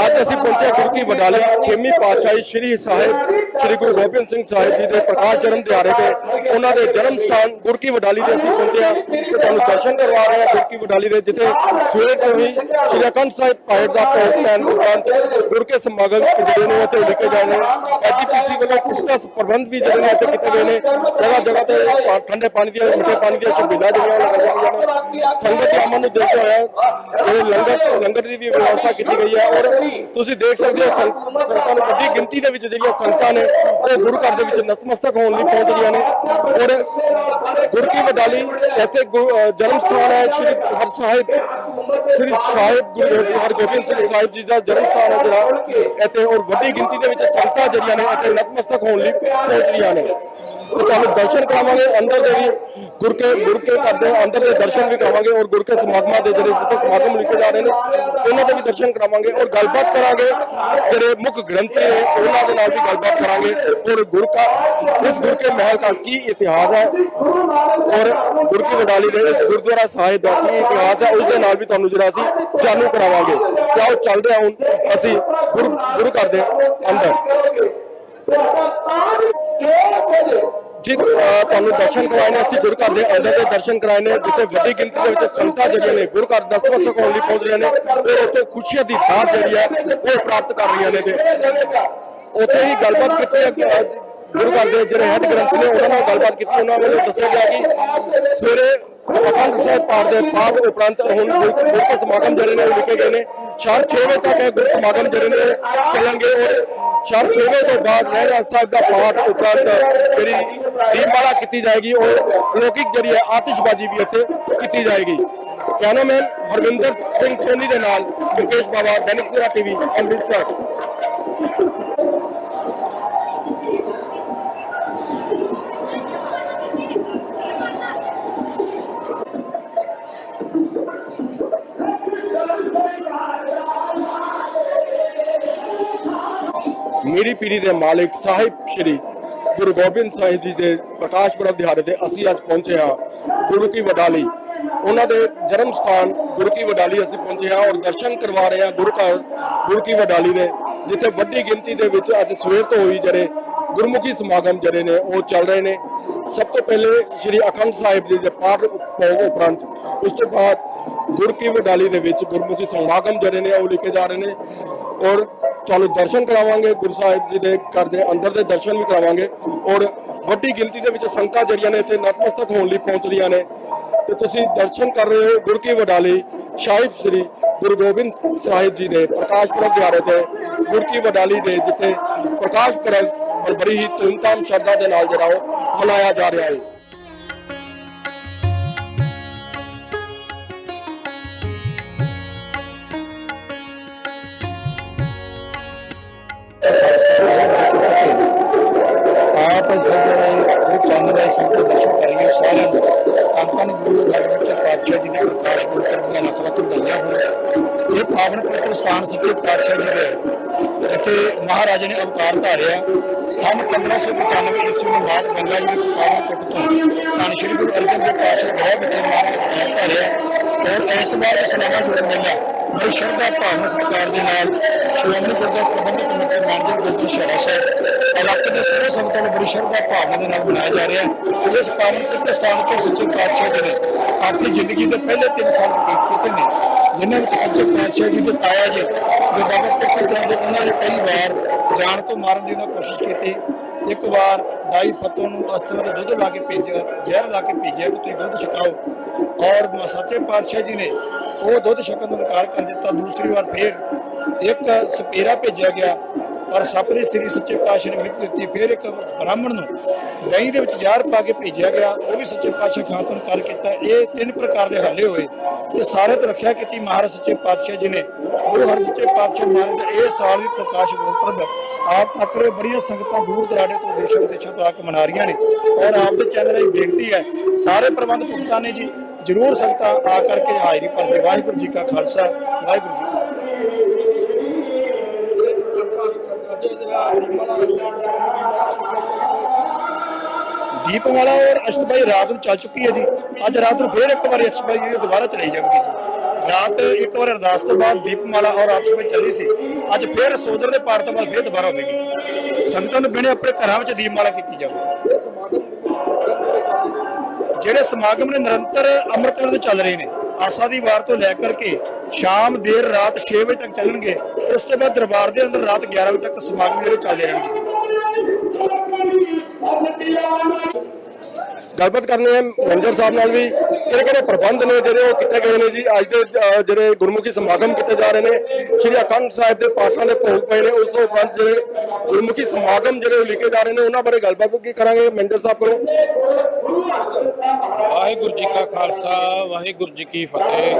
ਅੱਜ ਅਸੀਂ ਪਹੁੰਚੇ ਗੁਰਕੀ ਵਡਾਲੀ ਛੇਵੀਂ ਪਾਤਸ਼ਾਹੀ ਸ੍ਰੀ ਸਾਹਿਬ, ਸ੍ਰੀ ਗੁਰੂ ਗੋਬਿੰਦ ਸਿੰਘ ਸਾਹਿਬ ਜੀ ਦੇ ਪ੍ਰਕਾਸ਼ ਜਨਮ ਦਿਹਾੜੇ ਤੇ ਉਹਨਾਂ ਦੇ ਜਨਮ ਸਥਾਨ ਗੁਰਕੀ ਵਡਾਲੀ ਦੇ ਅਸੀਂ ਪਹੁੰਚੇ ਹਾਂ। ਤੇ ਤੁਹਾਨੂੰ ਦਰਸ਼ਨ ਕਰਵਾ ਰਹੇ ਹਾਂ ਗੁਰਕੀ ਵਡਾਲੀ ਦੇ, ਜਿੱਥੇ ਸਵੇਰ ਤੋਂ ਹੀ ਸ੍ਰੀ ਅਖੰਡ ਸਾਹਿਬ ਪਾਠ ਦਾ ਭੋਗ ਪੈਣ ਉਪਰੰਤ ਗੁਰਕੇ ਸਮਾਗਮ ਜਿਹੜੇ ਨੇ, ਉੱਥੇ ਲਿਖੇ ਗਏ ਨੇ। ਐਜੀਪੀਸੀ ਵੱਲੋਂ ਪੁਖਤਾ ਪ੍ਰਬੰਧ ਵੀ ਜਿਹੜੇ ਨੇ ਇੱਥੇ ਕੀਤੇ ਗਏ ਨੇ। ਜਗ੍ਹਾ ਜਗ੍ਹਾ ਤੇ ਠੰਡੇ ਪਾਣੀ ਦੀਆਂ, ਮਿੱਠੇ ਪਾਣੀ ਦੀਆਂ ਛਬੀਲਾਂ ਜਿਹੜੀਆਂ ਲਗਾਈਆਂ ਗਈਆਂ ਨੇ। ਸੰਗਤ ਦੇ ਨੂੰ ਦੇਖਦੇ ਹੋਇਆ ਇਹ ਲੰਗਰ ਲੰਗਰ ਦੀ ਵੀ ਵਿਵਸਥਾ ਕੀਤੀ ਗਈ ਹੈ ਔਰ ਤੁਸੀਂ ਦੇਖ ਸਕਦੇ ਹੋ ਸੰਗਤਾਂ ਨੂੰ ਵੱਡੀ ਗਿਣਤੀ ਦੇ ਵਿੱਚ ਜਿਹੜੀਆਂ ਸੰਗਤਾਂ ਨੇ, ਉਹ ਗੁਰੂ ਘਰ ਦੇ ਵਿੱਚ ਨਤਮਸਤਕ ਹੋਣ ਲਈ ਪਹੁੰਚ ਰਹੀਆਂ ਨੇ। ਔਰ ਗੁਰੂ ਕੀ ਵਡਾਲੀ, ਇੱਥੇ ਜਨਮ ਸਥਾਨ ਹੈ, ਸ਼੍ਰੀ ਹਰ ਸਾਹਿਬ, ਸ਼੍ਰੀ ਸਾਹਿਬ ਗੁਰੂ ਹਰਗੋਬਿੰਦ ਸਿੰਘ ਸਾਹਿਬ ਜੀ ਦਾ ਜਨਮ ਸਥਾਨ ਹੈ ਜਿਹੜਾ। ਇੱਥੇ ਔਰ ਵੱਡੀ ਗਿਣਤੀ ਦੇ ਵਿੱਚ ਸੰਗਤਾਂ ਜਿਹੜੀਆਂ ਨੇ, ਇੱਥੇ ਨਤਮਸਤਕ ਹੋਣ ਲਈ ਪਹੁੰਚ ਰਹੀਆਂ ਨੇ। ਤੇ ਤੁਹਾਨੂੰ ਦਰਸ਼ਨ ਕਰਾਵਾਂਗੇ, ਅੰਦਰ ਦੇ ਵੀ ਗੁਰਕੇ ਗੁਰਕੇ ਗੁਰ ਘਰ ਦੇ ਅੰਦਰ ਦੇ ਦਰਸ਼ਨ ਵੀ ਕਰਾਵਾਂਗੇ ਔਰ ਗੁਰਕੇ ਸਮਾਗਮਾਂ ਦੇ ਜਿਹੜੇ ਜਿੱਥੇ ਸਮਾਗਮ ਲਿਖੇ ਜਾ ਰਹੇ ਨੇ, ਉਹਨਾਂ ਦੇ ਵੀ ਦਰਸ਼ਨ ਕਰਾਵਾਂਗੇ ਔਰ ਗੱਲਬਾਤ ਕਰਾਂਗੇ। ਜਿਹੜੇ ਮੁੱਖ ਗ੍ਰੰਥੀ ਨੇ, ਉਹਨਾਂ ਦੇ ਨਾਲ ਵੀ ਗੱਲਬਾਤ ਕਰਾਂਗੇ ਔਰ ਗੁਰਕਾ ਇਸ ਗੁਰ ਮਹਿਲ ਦਾ ਕੀ ਇਤਿਹਾਸ ਹੈ ਔਰ ਗੁਰਕੀ ਵਡਾਲੀ ਦੇ ਇਸ ਗੁਰਦੁਆਰਾ ਸਾਹਿਬ ਦਾ ਕੀ ਇਤਿਹਾਸ ਹੈ, ਉਸ ਦੇ ਨਾਲ ਵੀ ਤੁਹਾਨੂੰ ਜਿਹੜਾ ਅਸੀਂ ਜਾਣੂ ਕਰਾਵਾਂਗੇ। ਤੇ ਆਓ ਚੱਲਦੇ ਹਾਂ ਹੁਣ, ਅਸੀਂ ਗੁਰੂ ਗੁਰੂ ਘਰ ਦੇ ਅੰਦਰ। ਜੀ ਅਹ, ਤੁਹਾਨੂੰ ਦਰਸ਼ਨ ਕਰਾਏ ਨੇ, ਅਸੀਂ ਗੁਰੂ ਘਰ ਦੇ ਅੰਦਰ ਦੇ ਦਰਸ਼ਨ ਕਰਾਏ ਨੇ, ਜਿੱਥੇ ਵੱਡੀ ਗਿਣਤੀ ਦੇ ਵਿੱਚ ਸੰਗਤਾਂ ਜਿਹੜੀਆਂ ਨੇ ਗੁਰੂ ਘਰ ਦਸਤਕ ਹੋਣ ਲਈ ਪਹੁੰਚ ਰਹੀਆਂ ਨੇ ਔਰ ਉੱਥੇ ਖੁਸ਼ੀਆਂ ਦੀ ਦਾਤ ਜਿਹੜੀ ਹੈ, ਉਹ ਪ੍ਰਾਪਤ ਕਰ ਰਹੀਆਂ ਨੇ ਤੇ ਉੱਥੇ ਹੀ ਗੱਲਬਾਤ ਕੀਤੀ ਗੁਰੂ ਘਰ ਦੇ ਜਿਹੜੇ ਹੈੱਡ ਗ੍ਰੰਥੀ ਨੇ, ਉਹਨਾਂ ਨਾਲ ਗੱਲਬਾਤ ਕੀਤੀ, ਉਹਨਾਂ ਵੱਲੋਂ ਦੱਸਿਆ ਗਿਆ ਕਿ ਸਵੇਰੇ ਅਖੰਡ ਸਾਹਿਬ ਪਾਠ ਦੇ ਪਾਠ ਉਪਰੰਤ ਹੁਣ ਗੁਰੂ ਸਮਾਗਮ ਜਿਹੜੇ ਨੇ ਲਿਖੇ ਗਏ ਨੇ। ਸ਼ਾਮ 6 ਵਜੇ ਤੱਕ ਇਹ ਗੁਰੂ ਸਮਾਗਮ ਜਿਹੜੇ ਨੇ ਚੱਲਣਗੇ ਔਰ ਸ਼ਾਮ 6 ਵਜੇ ਤੋਂ ਬਾਅਦ ਰਹਿਰਾਜ ਸਾਹਿਬ ਦਾ ਪਾਠ ਉਪਰੰਤ ਜਿਹੜੀ ਦੀਪਮਾਲਾ ਕੀਤੀ ਜਾਏਗੀ ਔਰ ਲੌਕਿਕ ਜਿਹੜੀ ਹੈ ਆਤਿਸ਼ਬਾਜ਼ੀ ਵੀ ਇੱਥੇ ਕੀਤੀ ਜਾਏਗੀ। ਕੈਮਰਾਮੈਨ ਹਰਵਿੰਦਰ ਸਿੰਘ ਸੋਨੀ ਦੇ ਨਾਲ ਮੁਕੇਸ਼ ਬਾਵਾ, ਦੈਨਿਕ ਸਵੇਰਾ ਟੀਵੀ, ਅੰਮ੍ਰਿਤਸਰ। ਮੇਰੀ ਪੀੜੀ ਦੇ ਮਾਲਿਕ ਸਾਹਿਬ ਸ੍ਰੀ ਗੁਰੂ ਗੋਬਿੰਦ ਸਾਹਿਬ ਜੀ ਦੇ ਪ੍ਰਕਾਸ਼ ਪੁਰਬ ਦਿਹਾੜੇ ਤੇ ਅਸੀਂ ਅੱਜ ਪਹੁੰਚੇ ਹਾਂ ਗੁਰੂ ਕੀ ਵਡਾਲੀ। ਉਹਨਾਂ ਦੇ ਜਨਮ ਸਥਾਨ ਗੁਰੂ ਕੀ ਵਡਾਲੀ ਅਸੀਂ ਪਹੁੰਚੇ ਹਾਂ ਔਰ ਦਰਸ਼ਨ ਕਰਵਾ ਰਹੇ ਹਾਂ ਗੁਰੂ ਘਰ ਗੁਰੂ ਕੀ ਵਡਾਲੀ ਦੇ, ਜਿੱਥੇ ਵੱਡੀ ਗਿਣਤੀ ਦੇ ਵਿੱਚ ਅੱਜ ਸਵੇਰ ਤੋਂ ਹੋਈ ਜਿਹੜੇ ਗੁਰਮੁਖੀ ਸਮਾਗਮ ਜਿਹੜੇ ਨੇ ਉਹ ਚੱਲ ਰਹੇ ਨੇ। ਸਭ ਤੋਂ ਪਹਿਲੇ ਸ੍ਰੀ ਅਖੰਡ ਸਾਹਿਬ ਜੀ ਦੇ ਪਾਠ ਭੋਗ ਉਪਰੰਤ, ਉਸ ਤੋਂ ਬਾਅਦ ਗੁਰੂ ਕੀ ਵਡਾਲੀ ਦੇ ਵਿੱਚ ਗੁਰਮੁਖੀ ਸਮਾਗਮ ਜਿਹੜੇ ਨੇ ਉਹ ਲਿਖੇ ਜਾ ਰਹੇ ਨੇ ਔਰ ਤੁਹਾਨੂੰ ਦਰਸ਼ਨ ਕਰਾਵਾਂਗੇ, ਗੁਰੂ ਸਾਹਿਬ ਜੀ ਦੇ ਘਰ ਦੇ ਅੰਦਰ ਦੇ ਦਰਸ਼ਨ ਵੀ ਕਰਾਵਾਂਗੇ ਔਰ ਵੱਡੀ ਗਿਣਤੀ ਦੇ ਵਿੱਚ ਸੰਗਤਾਂ ਜਿਹੜੀਆਂ ਨੇ ਇੱਥੇ ਨਤਮਸਤਕ ਹੋਣ ਲਈ ਪਹੁੰਚ ਰਹੀਆਂ ਨੇ। ਤੇ ਤੁਸੀਂ ਦਰਸ਼ਨ ਕਰ ਰਹੇ ਹੋ ਗੁਰੂ ਕੀ ਵਡਾਲੀ ਸਾਹਿਬ ਸ੍ਰੀ ਗੁਰੂ ਗੋਬਿੰਦ ਸਾਹਿਬ ਜੀ ਦੇ ਪ੍ਰਕਾਸ਼ ਪੁਰਬ ਦਿਹਾੜੇ ਤੇ ਗੁਰੂ ਕੀ ਵਡਾਲੀ ਦੇ ਜਿੱਥੇ ਪ੍ਰਕਾਸ਼ ਪੁਰਬ ਬੜੀ ਹੀ ਧੂਮਧਾਮ ਸ਼ਰਧਾ ਦੇ ਨਾਲ ਜਿਹੜਾ ਉਹ ਮਨਾਇਆ ਜਾ ਰਿਹਾ ਹੈ। ਸਾਰਿਆਂ ਨੂੰ ਧੰਨ ਧੰਨ ਗੁਰੂ ਹਰਗੋਬਿੰਦ ਪਾਤਸ਼ਾਹ ਜੀ ਦੇ ਪ੍ਰਕਾਸ਼ ਗੁਰਪੁਰਬ ਦੀਆਂ ਲੱਖ ਲੱਖ ਵਧਾਈਆਂ ਹੋਣ। ਇਹ ਪਾਵਨ ਪਵਿੱਤਰ ਸਥਾਨ ਸੱਚੇ ਪਾਤਸ਼ਾਹ ਜੀ ਦੇ ਜਿੱਥੇ ਮਹਾਰਾਜਾ ਨੇ ਅਵਤਾਰ ਧਾਰਿਆ। ਸਨ 1595 ਈਸਵੀ ਨੂੰ ਬਾਅਦ ਗੰਗਾ ਜੀ ਦੇ ਪਾਵਨ ਕੁੱਟ ਤੋਂ ਧੰਨ ਸ਼੍ਰੀ ਗੁਰੂ ਅਰਜਨ ਦੇਵ ਪਾਤਸ਼ਾਹ ਗ੍ਰਹਿ ਵਿਖੇ ਮਹਾਰਾਜ ਅਵਤਾਰ ਧਾਰਿਆ। ਔਰ ਇਸ ਵਾਰ ਇਸਲਾਮਾ ਜੁੜਨ ਮੇਲਾ ਬੜੀ ਸ਼ਰਧਾ, ਭਾਵਨਾ, ਸਤਿਕਾਰ ਦੇ ਨਾਲ ਸ਼੍ਰੋਮਣੀ ਗੁਰਦੁਆਰਾ ਪ੍ਰਬੰਧਕ ਕਮੇਟੀ ਮੈਨੇਜਰ ਗੁਰਦੁਆਰਾ ਸ਼ਹਿਰਾ ਸਾਹਿਬ ਇਲਾਕੇ ਦੇ ਸਾਰੇ ਸੰਗਤਾਂ ਨੂੰ, ਬੜੀ ਸ਼ਰਧਾ ਭਾਵਨਾ ਦੇ ਨਾਲ ਮਨਾਇਆ ਜਾ ਰਿਹਾ। ਹੈ ਇਸ ਪਾਵਨ ਪਵਿੱਤਰ ਸਥਾਨ ਤੇ ਸੱਚੇ ਪਾਤਸ਼ਾਹ ਜੀ ਨੇ ਆਪਣੀ ਜ਼ਿੰਦਗੀ ਦੇ ਪਹਿਲੇ 3 ਸਾਲ ਬਤੀਤ ਕੀਤੇ ਨੇ, ਜਿਨ੍ਹਾਂ ਵਿੱਚ ਸੱਚੇ ਪਾਤਸ਼ਾਹ ਜੀ ਦੇ ਤਾਇਆ ਜੀ ਜੋ ਬਾਬਾ ਪਿੱਤਰ ਜੀ ਦੇ ਉਹਨਾਂ ਨੇ ਕਈ ਵਾਰ ਜਾਣ ਤੋਂ ਮਾਰਨ ਦੀ ਉਹਨਾਂ ਕੋਸ਼ਿਸ਼ ਕੀਤੀ। ਇੱਕ ਵਾਰ ਦਾਈ ਫਤੋ ਨੂੰ ਅਸਤਰਾਂ ਦਾ ਦੁੱਧ ਲਾ ਕੇ ਭੇਜਿਆ, ਜ਼ਹਿਰ ਲਾ ਕੇ ਭੇਜਿਆ ਕਿ ਤੁਸੀਂ ਦੁੱਧ ਛਕਾਓ। ਔਰ ਮ- ਸੱਚੇ ਪਾਤਸ਼ਾਹ ਜੀ ਨੇ ਉਹ ਦੁੱਧ ਛਕਣ ਤੋਂ ਇਨਕਾਰ ਕਰ ਦਿੱਤਾ। ਦੂਸਰੀ ਵਾਰ ਫੇਰ ਇੱਕ ਸਪੇਰਾ ਭੇਜਿਆ ਗਿਆ। ਪਰ ਸੱਪ ਦੇ ਸ੍ਰੀ ਸੱਚੇ ਪਾਤਸ਼ਾਹ ਨੇ ਮਿੱਟ ਦਿੱਤੀ, ਫਿਰ ਇੱਕ ਬ੍ਰਾਹਮਣ ਨੂੰ ਦਹੀਂ ਦੇ ਵਿੱਚ ਜ਼ਹਿਰ ਪਾ ਕੇ ਭੇਜਿਆ ਗਿਆ, ਉਹ ਵੀ ਸੱਚੇ ਪਾਤਸ਼ਾਹ ਖਾਂ ਤੋਂ ਇਨਕਾਰ ਕੀਤਾ। ਇਹ ਤਿੰਨ ਪ੍ਰਕਾਰ ਦੇ ਹੱਲੇ ਹੋਏ। ਇਹ ਸਾਰੇ ਤੋਂ ਰੱਖਿਆ ਕੀਤੀ ਮਹਾਰਾਜ ਸੱਚੇ ਪਾਤਸ਼ਾਹ ਜੀ ਨੇ। ਗੁਰੂ ਹਰਿ ਸੱਚੇ ਪਾਤਸ਼ਾਹ ਮਹਾਰਾਜ ਦਾ ਇਹ ਸਾਲ ਵੀ ਪ੍ਰਕਾਸ਼ ਗੁਰਪੁਰਬ ਆਪ ਤੱਕ ਰੇ ਬੜੀਆਂ ਸੰਗਤਾਂ ਦੂਰ ਦਰਾਡੇ ਤੋਂ ਦੇਸ਼ਾਂ ਵਿਦੇਸ਼ਾਂ ਤੋਂ ਆ ਕੇ ਮਨਾ ਰਹੀਆਂ ਨੇ। ਔਰ ਆਪ ਦੇ ਚੈਨਲ ਰਾਹੀਂ ਬੇਨਤੀ ਹੈ, ਸਾਰੇ ਪ੍ਰਬੰਧ ਪੁਖਤਾ ਨੇ ਜੀ, ਜਰੂਰ ਸੰਗਤਾਂ ਆ ਕਰਕੇ ਹਾਜ਼ਰੀ ਭਰਦੇ। ਵਾਹਿਗੁਰੂ ਜੀ ਕਾ ਖਾਲਸਾ, ਵਾਹਿਗੁਰੂ ਜੀ ਦੀਪਮਾਲਾ ਔਰ ਅਸ਼ਟਬਾਈ ਰਾਤ ਨੂੰ ਚੱਲ ਚੁੱਕੀ ਹੈ ਜੀ। ਅੱਜ ਰਾਤ ਨੂੰ ਫੇਰ ਇੱਕ ਵਾਰੀ ਅਸ਼ਟਬਾਈ ਇਹ ਦੁਬਾਰਾ ਚਲਾਈ ਜਾਵੇਗੀ ਜੀ। ਰਾਤ ਇੱਕ ਵਾਰ ਅਰਦਾਸ ਤੋਂ ਬਾਅਦ ਦੀਪਮਾਲਾ ਔਰ ਆਤਿਸ਼ਬਾਜ਼ੀ ਚੱਲੀ ਸੀ। ਅੱਜ ਫਿਰ ਸੋਦਰ ਦੇ ਪਾਠ ਤੋਂ ਬਾਅਦ ਫਿਰ ਦੁਬਾਰਾ ਹੋਵੇਗੀ ਸੰਗਤਾਂ ਨੂੰ ਬਣੇ ਆਪਣੇ ਘਰਾਂ ਵਿੱਚ ਦੀਪਮਾਲਾ ਕੀਤੀ ਜਾਵੇ। ਜਿਹੜੇ ਸਮਾਗਮ ਨੇ ਨਿਰੰਤਰ ਅੰਮ੍ਰਿਤ ਵੇਲੇ ਚੱਲ ਰਹੇ ਨੇ, ਆਸਾ ਦੀ ਵਾਰ ਤੋਂ ਲੈ ਕਰਕੇ ਸ਼ਾਮ, ਦੇਰ, ਰਾਤ 6 ਵਜੇ ਤੱਕ ਚੱਲਣਗੇ, ਉਸ ਤੋਂ ਬਾਅਦ ਦਰਬਾਰ ਦੇ ਅੰਦਰ ਰਾਤ 11 ਵਜੇ ਤੱਕ ਸਮਾਗਮ ਜਿਹੜੇ ਚੱਲਦੇ ਰਹਿਣਗੇ। ਗੱਲਬਾਤ ਕਰਨੀ ਹੈ ਮੈਨੇਜਰ ਸਾਹਿਬ ਨਾਲ ਵੀ। ਕਿਹੜੇ ਕਿਹੜੇ ਪ੍ਰਬੰਧ ਨੇ ਜਿਹੜੇ ਉਹ ਕੀਤੇ ਗਏ ਨੇ ਜੀ? ਅੱਜ ਦੇ ਜਿਹੜੇ ਗੁਰਮੁਖੀ ਸਮਾਗਮ ਕੀਤੇ ਜਾ ਰਹੇ ਨੇ, ਸ਼੍ਰੀ ਅਖੰਡ ਸਾਹਿਬ ਦੇ ਪਾਠਾਂ ਦੇ ਭੋਗ ਪਏ ਨੇ, ਉਸ ਤੋਂ ਉਪਰੰਤ ਜਿਹੜੇ ਗੁਰਮੁਖੀ ਸਮਾਗਮ ਜਿਹੜੇ ਉਹ ਲਿਖੇ ਜਾ ਰਹੇ ਨੇ, ਉਹਨਾਂ ਬਾਰੇ ਗੱਲਬਾਤ ਕੀ ਕਰਾਂਗੇ ਮੈਨੇਜਰ ਸਾਹਿਬ ਕੋਲੋਂ? ਵਾਹਿਗੁਰੂ ਜੀ ਕਾ ਖਾਲਸਾ, ਵਾਹਿਗੁਰੂ ਜੀ ਕੀ ਫਤਿਹ।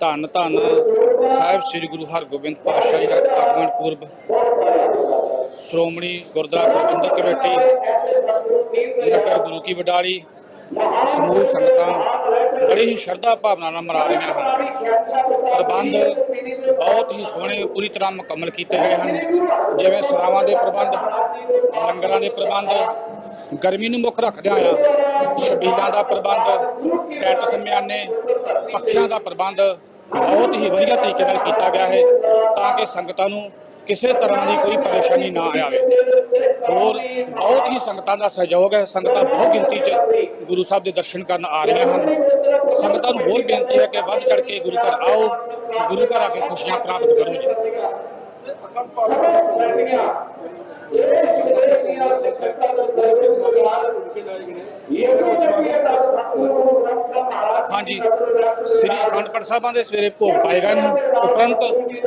ਧੰਨ ਧੰਨ ਸਾਹਿਬ ਸ੍ਰੀ ਗੁਰੂ ਹਰਗੋਬਿੰਦ ਪਾਤਸ਼ਾਹ ਜੀ ਦਾ ਆਗਮਨ ਪੁਰਬ। ਸ਼੍ਰੋਮਣੀ ਗੁਰਦੁਆਰਾ ਪ੍ਰਬੰਧਕ ਕਮੇਟੀ, ਨਗਰ ਗੁਰੂ ਕੀ ਵਡਾਲੀ, ਸਮੂਹ ਸੰਗਤਾਂ ਬੜੀ ਹੀ ਸ਼ਰਧਾ ਭਾਵਨਾ ਨਾਲ ਮਨਾ ਰਹੀਆਂ ਹਨ। ਪ੍ਰਬੰਧ ਬਹੁਤ ਹੀ ਸੋਹਣੇ, ਪੂਰੀ ਤਰ੍ਹਾਂ ਮੁਕੰਮਲ ਕੀਤੇ ਗਏ ਹਨ। ਜਿਵੇਂ ਸਰਾਵਾਂ ਦੇ ਪ੍ਰਬੰਧ, ਲੰਗਰਾਂ ਦੇ ਪ੍ਰਬੰਧ, ਗਰਮੀ ਨੂੰ ਮੁੱਖ ਰੱਖਦਿਆਂ ਆ ਸ਼ਬੀਲਾਂ ਦਾ ਪ੍ਰਬੰਧ ਟੈਂਟ ਸਮਿਆਨੇ, ਪੱਖੀਆਂ ਦਾ ਪ੍ਰਬੰਧ, ਬਹੁਤ ਹੀ ਵਧੀਆ ਤਰੀਕੇ ਨਾਲ ਕੀਤਾ ਗਿਆ ਹੈ ਤਾਂ ਕਿ ਸੰਗਤਾਂ ਨੂੰ ਕਿਸੇ ਤਰ੍ਹਾਂ ਦੀ ਕੋਈ ਪਰੇਸ਼ਾਨੀ ਨਾ ਆਵੇ। ਹੋਰ ਬਹੁਤ ਹੀ ਸੰਗਤਾਂ ਦਾ ਸਹਿਯੋਗ ਹੈ। ਸੰਗਤਾਂ ਬਹੁਤ ਗਿਣਤੀ 'ਚ ਗੁਰੂ ਸਾਹਿਬ ਦੇ ਦਰਸ਼ਨ ਕਰਨ ਆ ਰਹੀਆਂ ਹਨ। ਸੰਗਤਾਂ ਨੂੰ ਹੋਰ ਬੇਨਤੀ ਹੈ ਕਿ ਵੱਧ ਚੜ ਕੇ ਗੁਰੂ ਘਰ ਆਓ, ਗੁਰੂ ਘਰ ਆ ਕੇ ਖੁਸ਼ੀਆਂ ਪ੍ਰਾਪਤ ਕਰੋ ਜੀ। ਹਾਂਜੀ। ਸ੍ਰੀ ਪਾਠ ਸਾਹਿਬਾਂ ਦੇ ਸਵੇਰੇ ਭੋਗ ਪਾਏ ਗਏ ਨੇ। ਉਪਰੰਤ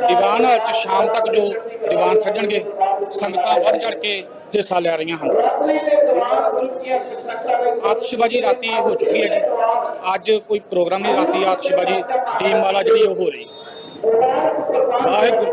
ਦੀਵਾਨ ਹਾਲ ਚ ਸ਼ਾਮ ਤੱਕ ਜੋ ਦੀਵਾਨ ਸੱਜਣਗੇ ਸੰਗਤਾਂ ਵੱਧ ਚੜ ਕੇ ਹਿੱਸਾ ਲੈ ਰਹੀਆਂ ਹਨ। ਆਤਿਸ਼ਬਾਜ਼ੀ ਰਾਤੀ ਹੋ ਚੁੱਕੀ ਹੈ ਜੀ। ਅੱਜ ਕੋਈ ਪ੍ਰੋਗਰਾਮ ਨਹੀਂ ਰਾਤੀ ਆਤਿਸ਼ਬਾਜ਼ੀ ਦੀਪਮਾਲਾ ਜਿਹੜੀ ਉਹ ਹੋ ਰਹੀ। ਵਾਹਿਗੁਰੂ